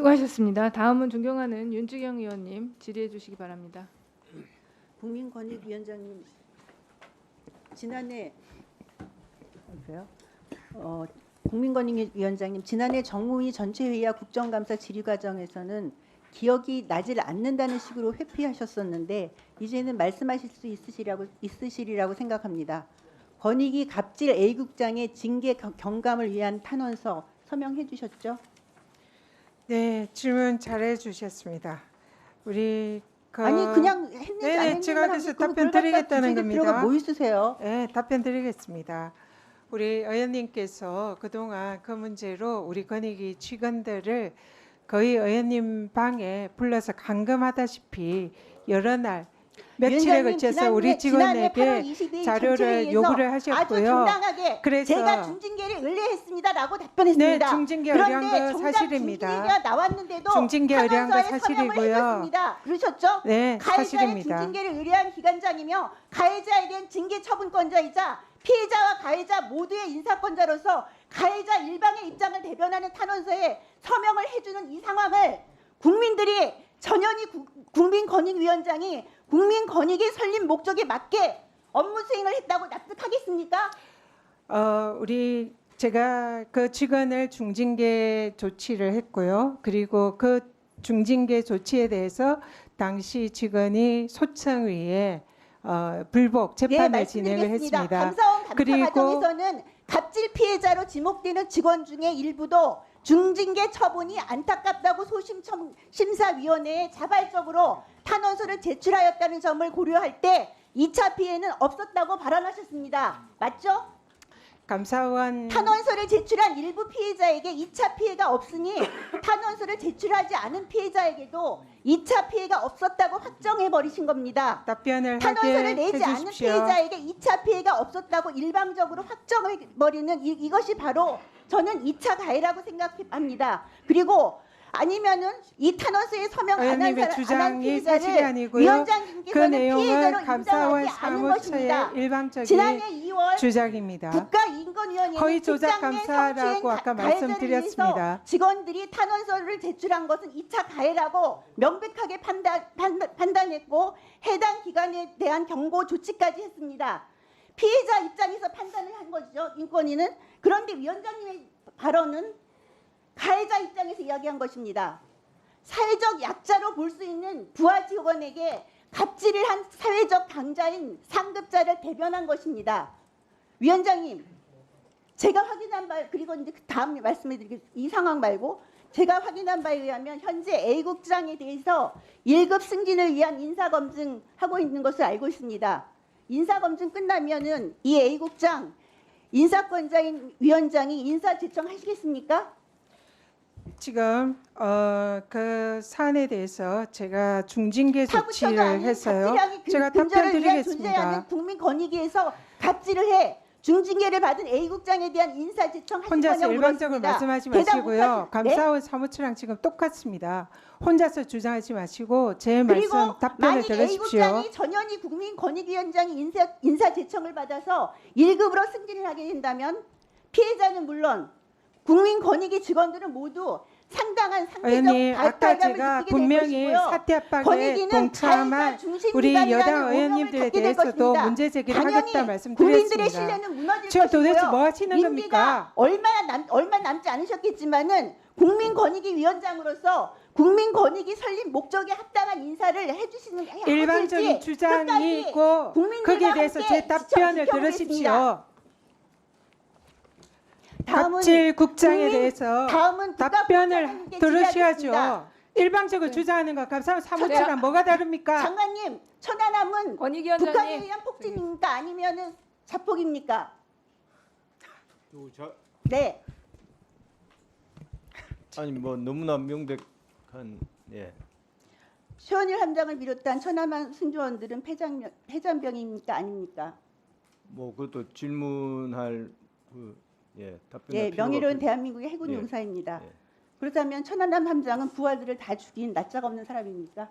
수고하셨습니다. 다음은 존경하는 윤주경 의원님 질의해 주시기 바랍니다. 국민권익위원장님 지난해. 어, 국민권익위원장님 지난해 정무위 전체 회의와 국정감사 질의 과정에서는 기억이 나질 않는다는 식으로 회피하셨었는데 이제는 말씀하실 수 있으시라고 있으시리라고 생각합니다. 권익위 갑질 A 국장의 징계 경- 경감을 위한 탄원서 서명해 주셨죠? 네, 질문 잘해 주셨습니다. 우리 그 아니 그냥 했는지 네네, 안 했는지 제가 그래서 답변 드리겠다는 뒤질 겁니다. 필요가 뭐 있으세요? 네, 답변 드리겠습니다. 우리 의원님께서 그동안 그 문제로 우리 권익위 직원들을 거의 의원님 방에 불러서 감금하다시피 여러 날 며칠에 걸쳐서 우리 지난해 8월 직원에게 22일 자료를 요구를 하셨고요. 그래서- 제가 중징계를 의뢰했습니다라고 답변했습니다. 네, 중징계 의뢰한 거 사실입니다. 중징계가 나왔는데도 중징계 의뢰한 거 사실이고요. 그러셨죠? 네, 가해자의 사실입니다. 중징계를 의뢰한 기관장이며 가해자에 대한 징계 처분권자이자 피해자와 가해자 모두의 인사권자로서 가해자 일방의 입장을 대변하는 탄원서에 서명을 해주는 이 상황을 국민들이 구- 국민권익위원장이 국민권익의 설립 목적에 맞게 업무 수행을 했다고 납득하겠습니까? 어, 우리 제가 그 직원을 중징계 조치를 했고요. 그리고 그 중징계 조치에 대해서 당시 직원이 소청위에 어, 불복 재판을 진행을 네, 말씀드리겠습니다. 했습니다. 감사원 감사 그리고- 과정에서는 갑질 피해자로 지목되는 직원 중에 일부도 중징계 처분이 안타깝다고 소심 첨- 심사위원회에 자발적으로 탄원서를 제출하였다는 점을 고려할 때 2차 피해는 없었다고 발언하셨습니다. 맞죠? 감사원 탄원서를 제출한 일부 피해자에게 2차 피해가 없으니 탄원서를 제출하지 않은 피해자에게도 2차 피해가 없었다고 확정해 버리신 겁니다. 답변을 탄원서를 내지 않은 해주십시오. 피해자에게 2차 피해가 없었다고 일방적으로 확정을 버리는 이, 이것이 바로 저는 2차 가해라고 생각합니다. 그리고 아니면은 이 탄원서에 서명 안 한 의원님의 사람 안한 주장이 사실이 피해자를 아니고요. 그 위원장님께서는 내용은 피해자로 감사원 인정하지 않은 사무처의. 일방적인 지난해 2월 주장입니다. 국가인권위원회는 허위 조작 직장 내 감사라고 성추행 가- 아까 말씀드렸습니다. 직원들이 탄원서를 제출한 것은 2차 가해라고 명백하게 판단, 판단, 판단 했고 해당 기관에 대한 경고 조치까지 했습니다. 피해자 입장에서 판단을 한 거죠. 인권위는. 그런데 위원장님의 발언은 가해자 입장에서 이야기한 것입니다. 사회적 약자로 볼 수 있는 부하 직원에게 갑질을 한 사회적 강자인 상급자를 대변한 것입니다. 위원장님, 제가 확인한 바 그리고 이제 그 다음 말씀해 드리겠습니다. 이 상황 말고 제가 확인한 바에 의하면 현재 A 국장에 대해서 1급 승진을 위한 인사 검증 하고 있는 것을 알고 있습니다. 인사 검증 끝나면은 이 A 국장 인사권자인 위원장이 인사 제청하시겠습니까? 지금 어, 그 사안에 대해서 제가 중징계 조치를 해서요. 제가 답변 위한 존재하는 드리겠습니다. 국민 권익위에서 갑질을 해 중징계를 받은 A 국장에 대한 인사 제청하실 혼자서 일방적으로. 말씀하지 마시고요. 못하시- 네? 감사원 사무처랑 지금 똑같습니다. 혼자서 주장하지 마시고 제 말씀 답변을 만약 A 들으십시오. 국장이 전현희 국민권익위원장이 인사, 인사 제청을 받아서 1급으로 승진을 하게 된다면 피해자는 물론 국민권익위 직원들은 모두 상당한 상대적 아까 제가 분명히. 사태 압박에 동참한 우리 여당 의원님들에 대해서도. 문제 제기를 하겠다 말씀드렸습니다. 지금. 도대체 뭐 하시는 겁니까? 얼마나 남, 얼마 남지 않으셨겠지만은 국민권익위 위원장으로서 국민권익위 설립 목적에 합당한 인사를 해주시는 해- 일방적인 하실지 주장이 끝까지 있고 국민들과 거기에 대해서 제 답변을 들으십시오. 다음은 국장에 국민- 대해서 다음은 답변을 들으셔야죠. 일방적으로 주장하는 거 감사원 사무처랑 자- 뭐가 다릅니까? 장관님 천안함은 북한에 의한 폭진입니까 아니면은 자폭입니까? 네. 아니 뭐 너무나 명백한 예. 최원일 함장을 비롯한 천안함 승조원들은 폐장, 폐잔병입니까 아닙니까? 뭐 그것도 질문할 그 예, 예, 명예로운 대한민국의 해군 예. 용사입니다. 예. 그렇다면 천안함 함장은 부하들을 다 죽인 낯짝 없는 사람입니까?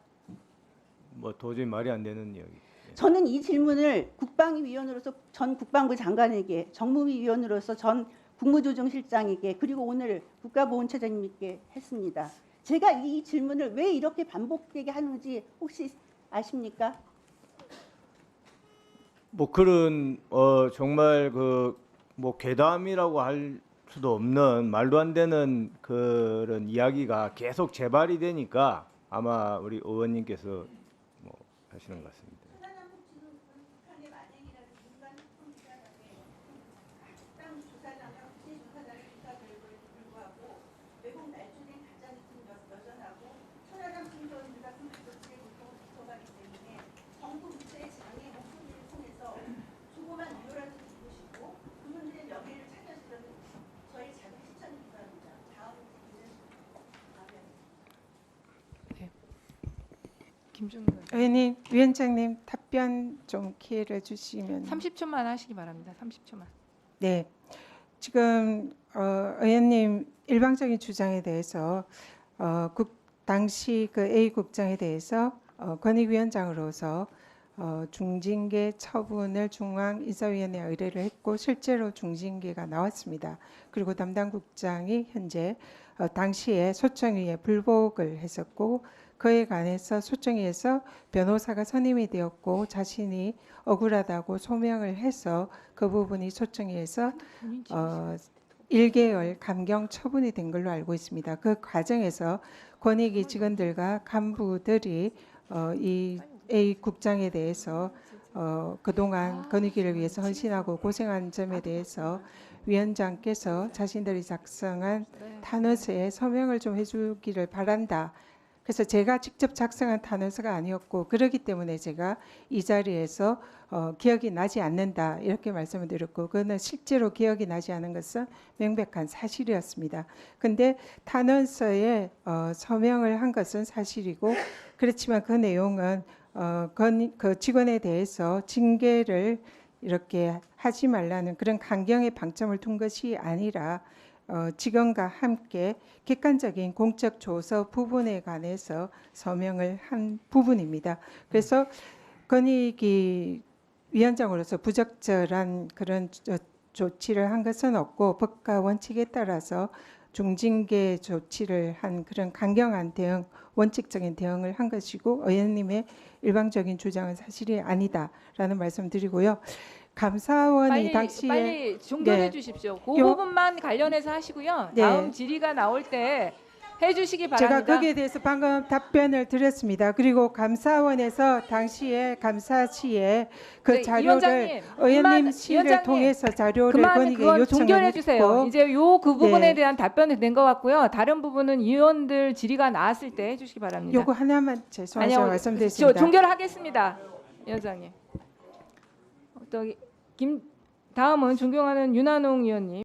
뭐 도저히 말이 안 되는 이야기. 저는 이 질문을 국방위 위원으로서 전 국방부 장관에게, 정무위 위원으로서 전 국무조정실장에게 그리고 오늘 국가보훈처장님께 했습니다. 제가 이 질문을 왜 이렇게 반복되게 하는지 혹시 아십니까? 뭐 그런 어 정말 그 뭐 괴담이라고 할 수도 없는 말도 안 되는 그런 이야기가 계속 재발이 되니까 아마 우리 의원님께서 뭐 하시는 것 같습니다. 외국 날조된 가짜뉴스는 여전하고 천하람 신도원들과 큰 가족들의 고통을 지켜가기 때문에 정부 부처의 장애 목소리를 통해서 조그만 유효라도 주고 싶고 그분들의 명예를 찾아주려는 저희 작은 시청이기도 합니다. 다음 문제 의원. 의원님, 위원장님 답변 좀 기회를 주시면 30초만 하시기 바랍니다. 30초만. 네. 지금 어, 의원님 일방적인 주장에 대해서 어, 국 당시 그 A 국장에 대해서 어, 권익위원장으로서 어, 중징계 처분을 중앙인사위원회에 의뢰를 했고 실제로 중징계가 나왔습니다. 그리고 담당 국장이 현재 어, 당시에 소청위에 불복을 했었고 그에 관해서 소청위에서 변호사가 선임이 되었고 자신이 억울하다고 소명을 해서 그 부분이 본인 어, 1개월 감경 처분이 된 걸로 알고 있습니다. 그 과정에서 권익위 직원들과 간부들이 어, 이 A 국장에 대해서 어, 그동안 권익위를 위해서 헌신하고 고생한 점에 대해서 위원장께서 자신들이 작성한 네. 탄원서에 서명을 좀 해주기를 바란다. 그래서 제가 직접 작성한 탄원서가 아니었고 그러기 때문에 제가 이 자리에서 어, 기억이 나지 않는다 이렇게 말씀을 드렸고 그거는 실제로 기억이 나지 않은 것은 명백한 사실이었습니다. 근데 탄원서에 어, 서명을 한 것은 사실이고 그렇지만 그 내용은 어, 건, 그 직원에 대해서 징계를 이렇게 하지 말라는 그런 강경의 방점을 둔 것이 아니라 어, 직원과 함께 객관적인 공적 조서 부분에 관해서 서명을 한 부분입니다. 그래서 건익이 위원장으로서 부적절한 그런 조- 조치를 한 것은 없고 법과 원칙에 따라서 중징계 조치를 한 그런 강경한 대응, 원칙적인 대응을 한 것이고 의원님의 일방적인 주장은 사실이 아니다라는 말씀드리고요. 감사원이 빨리 당시에 빨리 종결해 네. 주십시오. 그 요- 부분만 관련해서 하시고요. 네. 다음 질의가 나올 때 해주시기 제가 바랍니다. 거기에 대해서 방금 답변을 드렸습니다. 그리고 감사원에서 당시에 감사 시에 그 네, 자료를 위원장님, 의원님 그만- 위원장님, 통해서 자료를 그만 건의에 그건 요청을 종결해 주세요. 했고 이제 요 그 부분에 네. 대한 답변이 된것 같고요. 다른 부분은 위원들 질의가 나왔을 때 해주시기 바랍니다. 요거 하나만 죄송해서 아니요, 말씀드렸습니다. 저 종결하겠습니다, 위원장님. 어, 또 김 다음은 존경하는 윤한홍 위원님.